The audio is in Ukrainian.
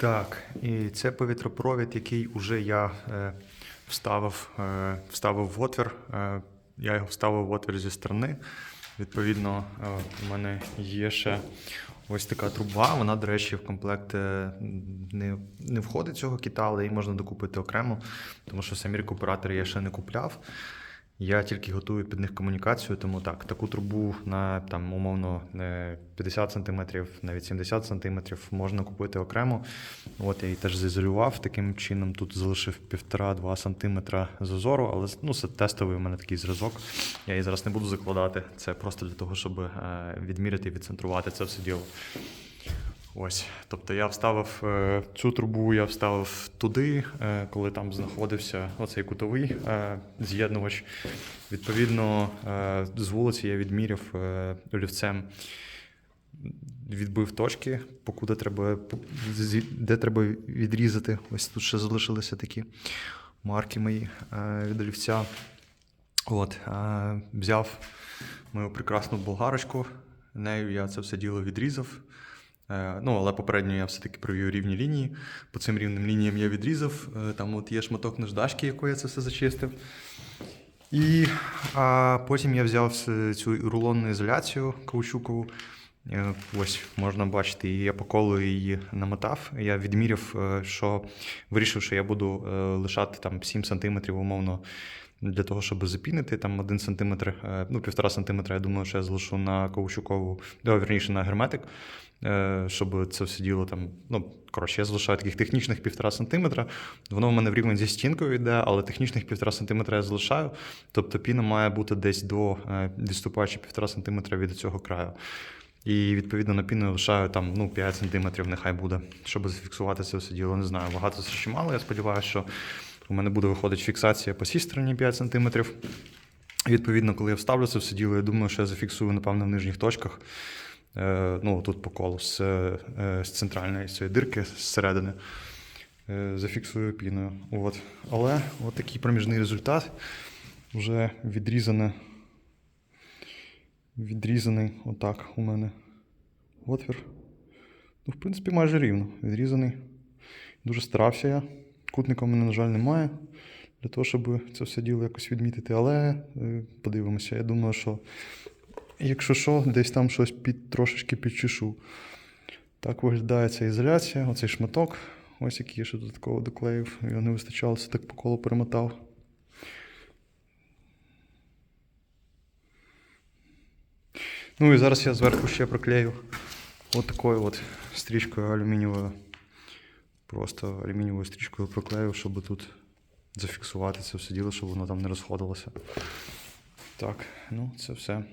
Так, і це повітропровід, який вже я е, вставив, е, вставив в отвір. Е, я його вставив в отвір зі сторони. Відповідно, у мене є ще ось така труба. Вона, до речі, в комплект не, не входить цього кіта, але її можна докупити окремо, тому що самі рекуператори я ще не купляв. Я тільки готую під них комунікацію, тому так, таку трубу на там, умовно е, 50 см, навіть 70 см можна купити окремо. От я її теж заізолював таким чином. Тут залишив 1,5-2 см зазору, але ну, це тестовий у мене такий зразок. Я її зараз не буду закладати. Це просто для того, щоб е, відміряти і відцентрувати це все діло. Ось, тобто я вставив е, цю трубу, я вставив туди, е, коли там знаходився оцей кутовий е, з'єднувач. Відповідно, з вулиці я відміряв олівцем, відбив точки, покуди треба, де треба відрізати. Ось тут ще залишилися такі марки мої від олівця. От, взяв мою прекрасну болгарочку, нею я це все діло відрізав. Е, Ну, але попередньо я все-таки провів рівні лінії. По цим рівним лініям я відрізав. Е, Там от є шматок наждачки, якою я це все зачистив. І а, потім я взяв цю рулонну ізоляцію каучукову. Е, Ось можна бачити, я по колу її намотав. Я відміряв, що вирішив, що я буду лишати там 7 см умовно для того, щоб запінити там 1 см, ну, 1,5 см, я думаю, що я залишу на каучукову, да, вірніше на герметик, щоб це все діло там. Ну, коротше, я залишаю таких технічних 1,5 см. Воно в мене в рівень зі стінкою йде, але технічних 1,5 см я залишаю. Тобто піна має бути десь до е, відступаючи 1,5 см від цього краю. І відповідно на піну лишаю там ну, 5 см, нехай буде, щоб зафіксувати це все діло. Не знаю, багато це чи мало. Я сподіваюся, що у мене буде виходити фіксація по цій стороні 5 см. Відповідно, коли я вставлю це все діло, я думаю, що я зафіксую, напевно, в нижніх точках. Е, ну, тут по колу з, е, з центральної цієї дирки зсередини. Е, зафіксую піною. От. Але от такий проміжний результат. Вже відрізане. Відрізаний отак у мене отвір. Ну, в принципі, майже рівно. Відрізаний. Дуже старався я. Кутника в мене, на жаль, немає. Для того, щоб це все діло якось відмітити. Але подивимося. Я думаю, що якщо що, десь там щось під, трошечки підчешу. Так виглядає ця ізоляція, оцей шматок. Ось який я ще додатково доклеїв. Його не вистачало, це так по колу перемотав. Ну і зараз я зверху ще проклею от такою от стрічкою алюмінієвою. Просто алюмінієвою стрічкою проклею, щоб тут зафіксувати це все діло, щоб воно там не розходилося. Так, ну це все.